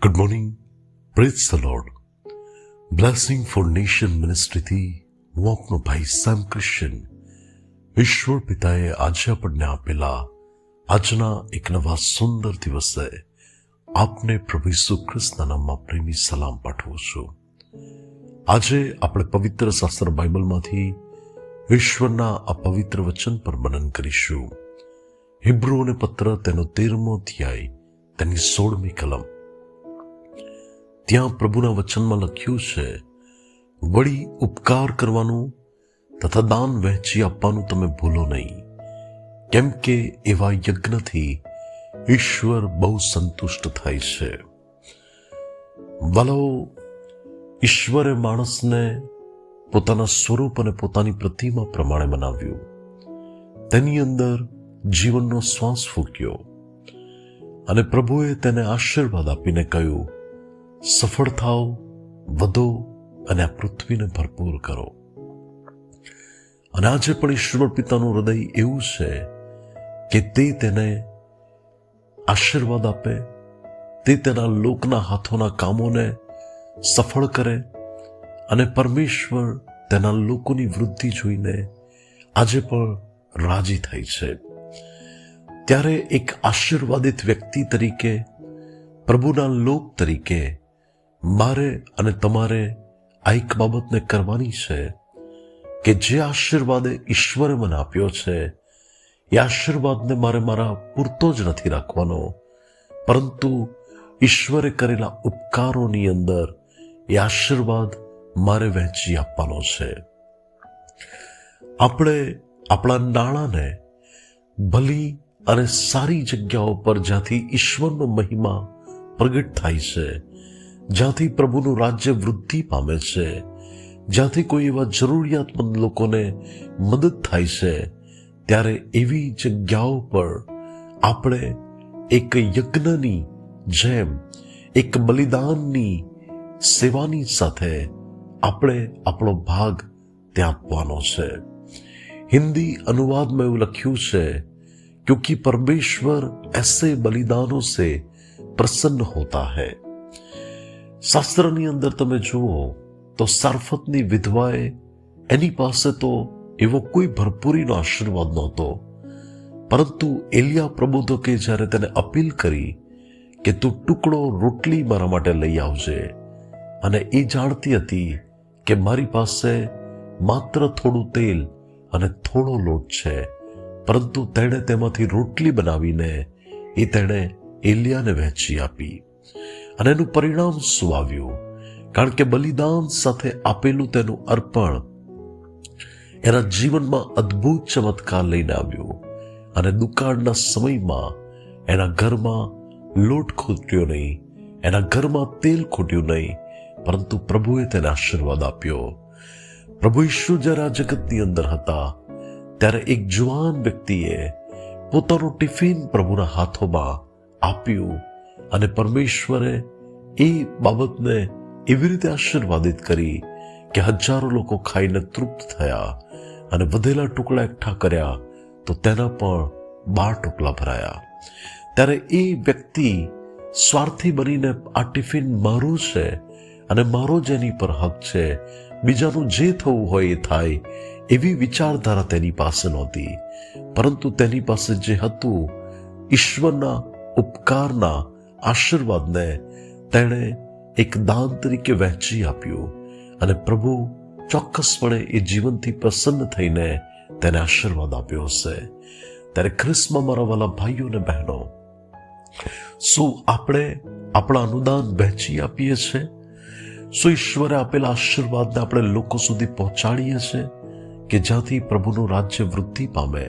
Good morning praise the lord blessing for nation મિનિસ્ટ્રીથી હું આપનો ભાઈ સેમ ક્રિશ્ચન ઈશ્વર પિતાએ આજે આપણને આપેલા આજના એક નવા સુંદર દિવસે આપને પ્રભુ ઈસુ ખ્રિસ્તના નામમાં પ્રેમી સલામ પાઠવું છું આજે આપણે પવિત્ર શાસ્ત્ર બાઇબલમાંથી ઈશ્વરના આ પવિત્ર વચન પર મનન કરીશું હિબ્રુઓને પત્ર તેનો તેરમો અધ્યાય તેની સોળમી કલમ ત્યાં પ્રભુના વચનમાં લખ્યું છે, વળી ઉપકાર કરવાનું તથા દાન વહેંચી આપવાનું તમે ભૂલો નહીં. કેમ કે એવા યજ્ઞથી ઈશ્વર બહુ સંતુષ્ટ થાય છે. વલો, ઈશ્વરે માણસને પોતાના સ્વરૂપ અને પોતાની પ્રતિમા પ્રમાણે બનાવ્યું. તેની અંદર જીવનનો શ્વાસ ફૂક્યો અને પ્રભુએ તેને આશીર્વાદ આપીને કહ્યું સફળ થાઓ, વધો અને આ પૃથ્વીને ભરપૂર કરો. અને આજે પણ ઈશ્વર પિતાનું હૃદય એવું છે કે તે તેને આશીર્વાદ આપે, તે તેના લોકના હાથોના કામોને સફળ કરે અને પરમેશ્વર તેના લોકોની વૃદ્ધિ જોઈને આજે પણ રાજી થાય છે. ત્યારે એક આશીર્વાદિત વ્યક્તિ તરીકે, પ્રભુના લોક તરીકે મારે અને તમારે આ એક બાબતને કરવાની છે કે જે આશીર્વાદે ઈશ્વરે મને આપ્યો છે, એ આશીર્વાદને મારે મારા પૂરતો જ નથી રાખવાનો. પરંતુ ઈશ્વરે કરેલા ઉપકારોની અંદર એ આશીર્વાદ મારે વહેંચી આપવાનો છે. આપણે આપણા નાણાંને ભલી અને સારી જગ્યાઓ પર જ્યાંથી ઈશ્વરનો મહિમા પ્રગટ થાય છે જ્યાંથી પ્રભુનું રાજ્ય વૃદ્ધિ પામે છે, જ્યાંથી કોઈ એવા જરૂરિયાતમંદ લોકોને મદદ થાય છે, ત્યારે એવી જગ્યાઓ પર આપણે એક યજ્ઞની જેમ, એક બલિદાનની સેવાની સાથે આપણે આપણો ભાગ ત્યાં આપવાનો છે. હિન્દી અનુવાદમાં એવું લખ્યું છે, ક્યોંકि પરમેશ્વર એસે બલિદાનો સે પ્રસન્ન હોતા હૈ. શાસ્ત્રની અંદર તમે જુઓ તો સારફતની વિધવાએ એની પાસે તો એવો કોઈ ભરપૂરીનો આશીર્વાદ નહોતો. પરંતુ એલિયા પ્રબોધકે જ્યારે તેને અપીલ કરી કે તું ટુકડો રોટલી મારા માટે લઈ આવજે અને એ જાણતી હતી કે મારી પાસે માત્ર થોડું તેલ અને થોડો લોટ છે, પરંતુ તેણે તેમાંથી રોટલી બનાવીને એ તેણે એલિયાને વહેંચી આપી. અને એનું પરિણામ શું આવ્યું? કારણ કે બલિદાન સાથે આપેલું તેનું અર્પણ એના જીવનમાં અદ્ભુત ચમત્કાર લઈને આવ્યું. અને દુકાળના સમયમાં એના ઘરમાં લોટ ખૂટ્યો નહીં, એના ઘરમાં તેલ ખૂટ્યું નહીં, પરંતુ પ્રભુએ તેને આશીર્વાદ આપ્યો. પ્રભુ ઈશ્વર જ્યારે આ જગતની અંદર હતા, ત્યારે એક જુવાન વ્યક્તિએ પોતાનું ટિફિન પ્રભુના હાથોમાં આપ્યું અને પરમેશ્વરે એ બાબતને એવી રીતે આશીર્વાદિત કરી કે હજારો લોકો ખાઈને તૃપ્ત થયા અને વધેલા ટુકડા એકઠા કર્યા, તો તેના પણ બાર ટુકડા ભરાયા. ત્યારે એ વ્યક્તિ સ્વાર્થી બનીને આ ટિફિન મારું છે અને મારો જ એની પર હક છે, બીજાનું જે થવું હોય એ થાય, એવી વિચારધારા તેની પાસે નહોતી. પરંતુ તેની પાસે જે હતું, ઈશ્વરના ઉપકારના આશીર્વાદને તેણે એક દાન તરીકે વહેંચી આપ્યું અને પ્રભુ ચોક્કસપણે એ જીવનથી પ્રસન્ન થઈને તેને આશીર્વાદ આપ્યો હશે. ત્યારે ખ્રિસ્તમાં મારા વાલા ભાઈઓ અને બહેનો, શું આપણે આપણા અનુદાન વહેંચી આપીએ છીએ? શું ઈશ્વરે આપેલા આશીર્વાદને આપણે લોકો સુધી પહોંચાડીએ છીએ કે જ્યાંથી પ્રભુનું રાજ્ય વૃદ્ધિ પામે?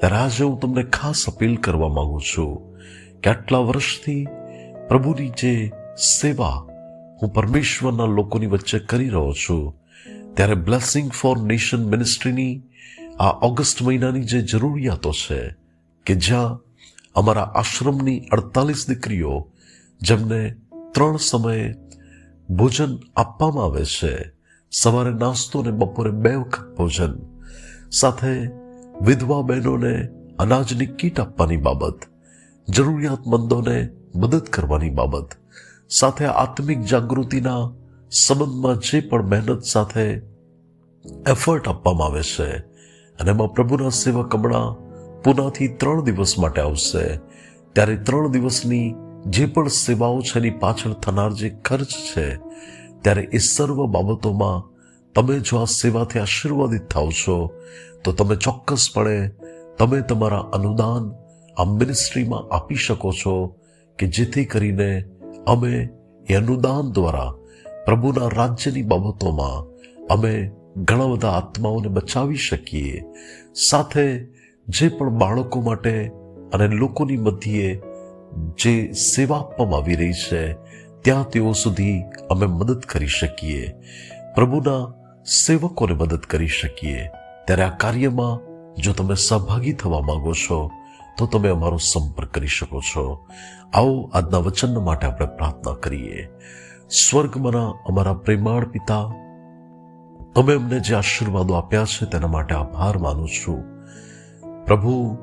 ત્યારે આજે હું તમને ખાસ અપીલ કરવા માગું છું કે આટલા વર્ષથી પ્રભુની જે સેવા હું પરમેશ્વરના લોકોની વચ્ચે કરી રહ્યો છું, ત્યારે બ્લેસિંગ ફોર નેશન મિનિસ્ટ્રીની આ ઓગસ્ટ મહિનાની જે જરૂરિયાતો છે કે જ્યાં અમારા આશ્રમની અડતાલીસ દીકરીઓ જેમને ત્રણ સમયે ભોજન આપવામાં આવે છે, સવારે નાસ્તો ને બપોરે બે વખત ભોજન, સાથે વિધવા બહેનોને અનાજની કીટ આપવાની બાબત જરૂરિયાતમંદોને મદદ કરવાની બાબત. સાથે આત્મિક જાગૃતિના સંબંધમાં જે પણ મહેનત સાથે એફર્ટ આપવામાં આવે છે, અને એમાં પ્રભુના સેવક હમણાં પુનાથી ત્રણ દિવસ માટે આવશે. ત્યારે ત્રણ દિવસની જે પણ સેવાઓ છે, એની પાછળ થનાર જે ખર્ચ છે, ત્યારે એ સર્વ બાબતોમાં તમે જો આ સેવાથી આશીર્વાદિત થાવ છો, તો તમે ચોક્કસપણે તમે તમારા અનુદાન આ મિનિસ્ટ્રીમાં આપી શકો છો કે જેથી કરીને અમે એ અનુદાન દ્વારા પ્રભુના રાજ્યની બાબતોમાં અમે ઘણા બધા આત્માઓને બચાવી શકીએ. સાથે જે પણ બાળકો માટે અને લોકોની મધ્યે જે સેવા આપવામાં આવી રહી છે, ત્યાં તેઓ સુધી અમે મદદ કરી શકીએ. પ્રભુના સેવકોને મદદ કરી શકીએ. ત્યારે આ કાર્યમાં જો તમે સહભાગી થવા માંગો છો તો તમે અમારો સંપર્ક કરી શકો છો. આવો આજના વચન માટે આપણે પ્રાર્થના કરીએ. સ્વર્ગમાંના અમારા પ્રેમાળ પિતા, તમે અમને જે આશીર્વાદો આપ્યા છે તેના માટે આભાર માનું છું. પ્રભુ,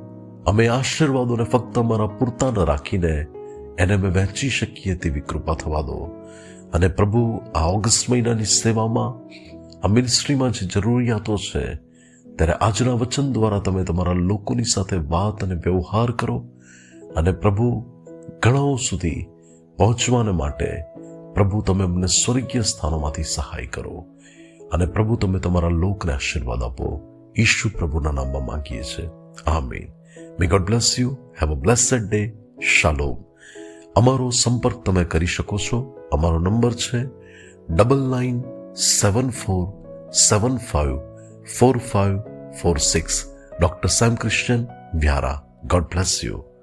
અમે આશીર્વાદોને ફક્ત અમારા પૂરતા ન રાખીને એને અમે વહેંચી શકીએ તેવી કૃપા થવા દો. અને પ્રભુ, આ ઓગસ્ટ મહિનાની સેવામાં આ મિનિસ્ટ્રીમાં જે જરૂરિયાતો છે ત્યારે આજના વચન દ્વારા તમે તમારા લોકોની સાથે વાત અને વ્યવહાર કરો અને પ્રભુ, ઘણાઓ સુધી પહોંચવાને માટે પ્રભુ તમે અમને સ્વર્ગીય સ્થાનોમાંથી સહાય કરો અને પ્રભુ તમે તમારા લોકને આશીર્વાદ આપો. ઈશુ પ્રભુના નામમાં માંગીએ છીએ. આમીન. May God bless you have a blessed day શાલોમ અમારો સંપર્ક તમે કરી શકો છો. અમારો નંબર છે double nine seven four seven five 4546. Dr. Sam Christian vihara God bless you.